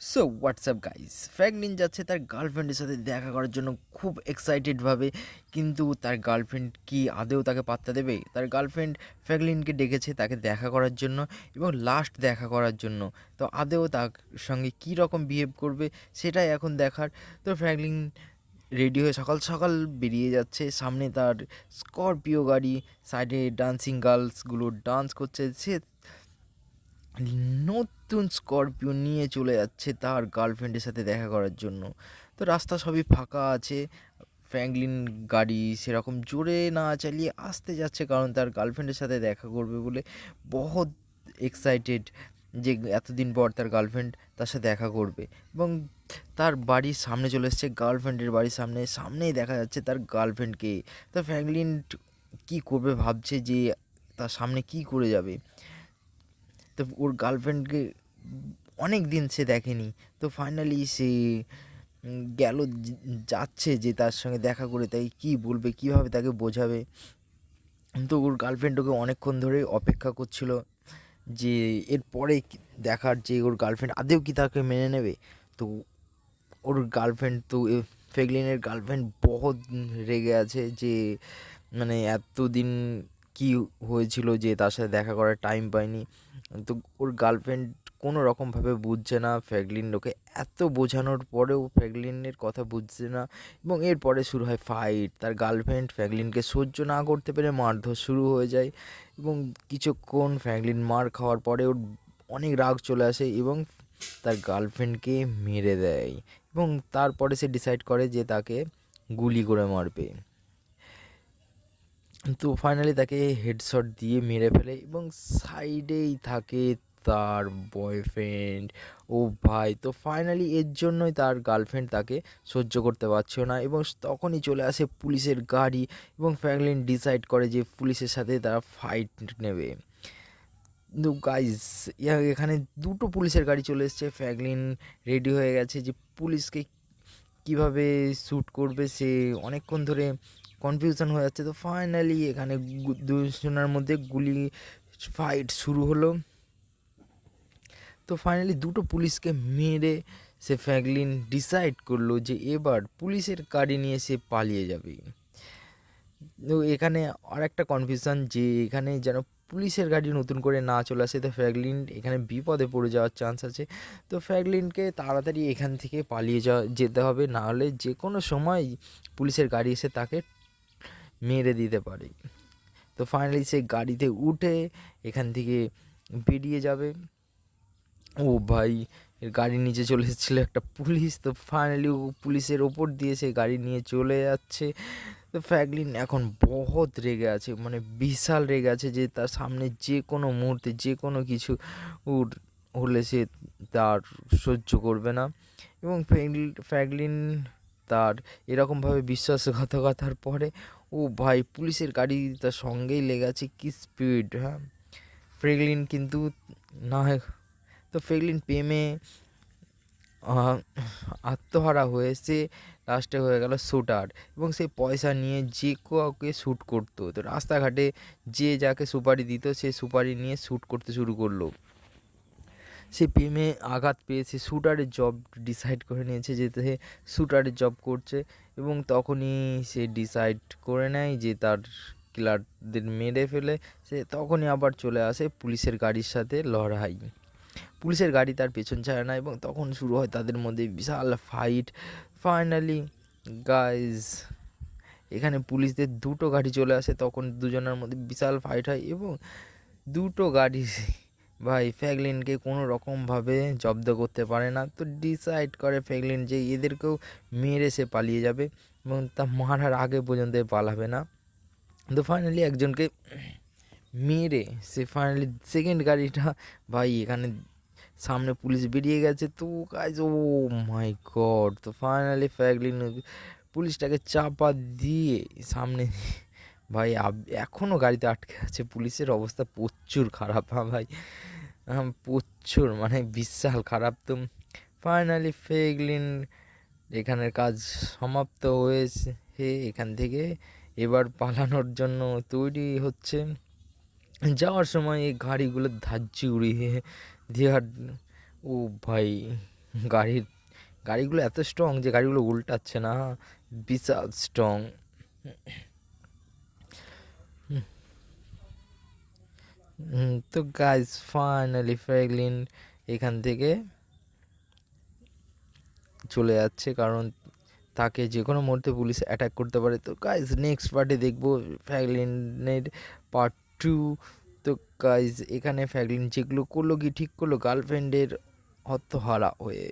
So WhatsApp guys Franklin যাচ্ছে তার গার্লফ্রেন্ডের সাথে দেখা করার জন্য খুব এক্সাইটেডভাবে কিন্তু তার গার্লফ্রেন্ড কি আদেও তাকে পাত্তা দেবে? তার গার্লফ্রেন্ড ফ্র্যাঙ্কলিনকে ডেকেছে তাকে দেখা করার জন্য এবং লাস্ট দেখা করার জন্য। তো আদেও তার সঙ্গে কী রকম বিহেভ করবে, সেটাই এখন দেখার। তো ফ্র্যাঙ্কলিন রেডি হয়ে সকাল সকাল বেরিয়ে যাচ্ছে। সামনে তার স্করপিও গাড়ি সাইডে ডান্সিং গার্লসগুলো ডান্স করছে। সে নতুন স্করপিও নিয়ে চলে যাচ্ছে তার গার্লফ্রেন্ডের সাথে দেখা করার জন্য। তো রাস্তা সবই ফাঁকা আছে, ফ্র্যাঙ্কলিন গাড়ি সেরকম জোরে না চালিয়ে আসতে যাচ্ছে কারণ তার গার্লফ্রেন্ডের সাথে দেখা করবে বলে বহুত এক্সাইটেড যে এতদিন পর তার গার্লফ্রেন্ড তার সাথে দেখা করবে। এবং তার বাড়ির সামনে চলে এসছে, গার্লফ্রেন্ডের বাড়ির সামনে, সামনেই দেখা যাচ্ছে তার গার্লফ্রেন্ডকে। তো ফ্র্যাঙ্কলিন কী করবে ভাবছে যে তার সামনে কি করে যাবে? তো ওর গার্লফ্রেন্ডকে অনেক দিন সে দেখেনি। তো ফাইনালি সে গেল, যাচ্ছে যে তার সঙ্গে দেখা করে, তাই কি বলবে, কীভাবে তাকে বোঝাবে? তো ওর গার্লফ্রেন্ড ওকে অনেকক্ষণ ধরে অপেক্ষা করছিল যে এরপরে দেখার যে ওর গার্লফ্রেন্ড আদেও কি তাকে মেনে নেবে? তো ওর গার্লফ্রেন্ড তো ফেগলিনের গার্লফ্রেন্ড বহুত রেগে আছে যে মানে এতদিন কি হয়েছিল যে তার সাথে দেখা করার টাইম পায়নি তো ওর গার্লফ্রেন্ড কোনো রকমভাবে বুঝছে না ফ্র্যাগলিন ওকে এত বোঝানোর পরেও ফ্র্যাগলিনের কথা বুঝছে না এবং এরপরে শুরু হয় ফাইট তার গার্লফ্রেন্ড ফ্র্যাগলিনকে সহ্য না করতে পেরে মারধর শুরু হয়ে যায় এবং কিছুক্ষণ ফ্র্যাগলিন মার খাওয়ার পরে ওর অনেক রাগ চলে আসে এবং তার গার্লফ্রেন্ডকে মেরে দেয় এবং তারপরে সে ডিসাইড করে যে তাকে গুলি করে মারবে। তো ফাইনালি তাকে হেডশট দিয়ে মেরে ফেলে এবং সাইডেই থাকে তার বয়ফ্রেন্ড ও ভাই, তো ফাইনালি এর জন্যই তার গার্লফ্রেন্ড তাকে সহ্য করতে পারছিল না এবং তখনই চলে আসে পুলিশের গাড়ি এবং ফ্র্যাঙ্কলিন ডিসাইড করে যে পুলিশের সাথে তারা ফাইট নেবে। কিন্তু গাইজ এখানে দুটো পুলিশের গাড়ি চলে এসছে। ফ্র্যাঙ্কলিন রেডি হয়ে গেছে যে পুলিশকে কীভাবে শ্যুট করবে সে অনেকক্ষণ ধরে কনফিউশন হয়ে যাচ্ছে। তো ফাইনালি এখানে দুজনের মধ্যে গুলি ফাইট শুরু হলো। তো ফাইনালি দুটো পুলিশকে মেরে সে ফ্যাগলিন ডিসাইড করল যে এবার পুলিশের গাড়ি নিয়ে সে পালিয়ে যাবে। তো এখানে আর একটা কনফিউশন যে এখানে যেন পুলিশের গাড়ি নতুন করে না চলে আসে, তো ফ্র্যাগলিন এখানে বিপদে পড়ে যাওয়ার চান্স আছে। তো ফ্র্যাগলিনকে তাড়াতাড়ি এখান থেকে পালিয়ে যাওয়া, যেতে হবে। না হলে যে কোনো সময় পুলিশের গাড়ি এসে তাকে মেরে দিতে পারে। তো ফাইনালি সে গাড়িতে উঠে এখান থেকে বেরিয়ে যাবে। ও ভাই, এর গাড়ির নিচে চলে এসেছিল একটা পুলিশ। তো ফাইনালি ও পুলিশের ওপর দিয়ে সে গাড়ি নিয়ে চলে যাচ্ছে। তো ফ্যাগলিন এখন বহুত রেগে আছে মানে বিশাল রেগে আছে যে তার সামনে যে কোনো মুহূর্তে, যে কোনো কিছু হলে সে তার সহ্য করবে না। এবং ফ্র্যাগলিন তার এরকমভাবে বিশ্বাসঘাতকতার পরে, ও ভাই পুলিশের গাড়ি তার সঙ্গেই লেগে আছে কি স্পিড হ্যাঁ? ফ্রেগলিন কিন্তু না তো ফ্রেগলিন প্রেমে আত্মহারা হয়ে সে লাস্টে হয়ে গেল শ্যুটার এবং সেই পয়সা নিয়ে যে কাউকে শ্যুট করতো। তো রাস্তাঘাটে যে যাকে সুপারি দিত সে সুপারি নিয়ে শ্যুট করতে শুরু করল। সে প্রেমে আঘাত পেয়েছে শ্যুটারের জব ডিসাইড করে নিয়েছে যে সে শ্যুটারের জব করছে এবং তখনই সে ডিসাইড করে নেয় যে তার কিলারদের মেরে ফেলে। সে তখনই আবার চলে আসে পুলিশের গাড়ির সাথে লড়াই পুলিশের গাড়ি তার পেছন ছাড়ে না এবং তখন শুরু হয় তাদের মধ্যে বিশাল ফাইট ফাইনালি গাইজ এখানে পুলিশদের দুটো গাড়ি চলে আসে, তখন দুজনের মধ্যে বিশাল ফাইট হয় এবং দুটো গাড়ি ভাই ফ্যাগলিনকে কোনো রকমভাবে জব্দ করতে পারে না। তো ডিসাইড করে ফ্যাগলিন যে এদেরকেও মেরে সে পালিয়ে যাবে এবং তা মারার আগে পর্যন্ত পালাবে না। তো ফাইনালি একজনকে মেরে সে ফাইনালি সেকেন্ড গাড়িটা ভাই এখানে সামনে পুলিশ বেরিয়ে গেছে। তো কাজ ও মাই গড তো ফাইনালি ফ্যাগলিন পুলিশটাকে চাপা দিয়ে সামনে ভাই এখনও গাড়িতে আটকে আছে। পুলিশের অবস্থা প্রচুর খারাপ হ্যাঁ ভাই। প্রচুর মানে বিশাল, খারাপ তো। ফাইনালি ফেগলিন এখানের কাজ সমাপ্ত হয়েছে। এখান থেকে এবার পালানোর জন্য তৈরি হচ্ছে। যাওয়ার সময় এই গাড়িগুলো ধাজ্জি উড়িয়ে দেওয়ার ও ভাই, গাড়ির, গাড়িগুলো এত স্ট্রং যে গাড়িগুলো উল্টাচ্ছে না। বিশাল স্ট্রং তো গাইজ ফাইনালি ফ্র্যাগলিন এখান থেকে চলে যাচ্ছে, কারণ তাকে যে কোনো মুহূর্তে পুলিশ অ্যাটাক করতে পারে। তো গাইজ নেক্সট পার্টে দেখব ফ্যাগলিনের পার্ট টু তো গাইজ এখানে ফ্যাগলিন যেগুলো করল কি, ঠিক করল গার্লফ্রেন্ডের হত্যহারা হয়ে।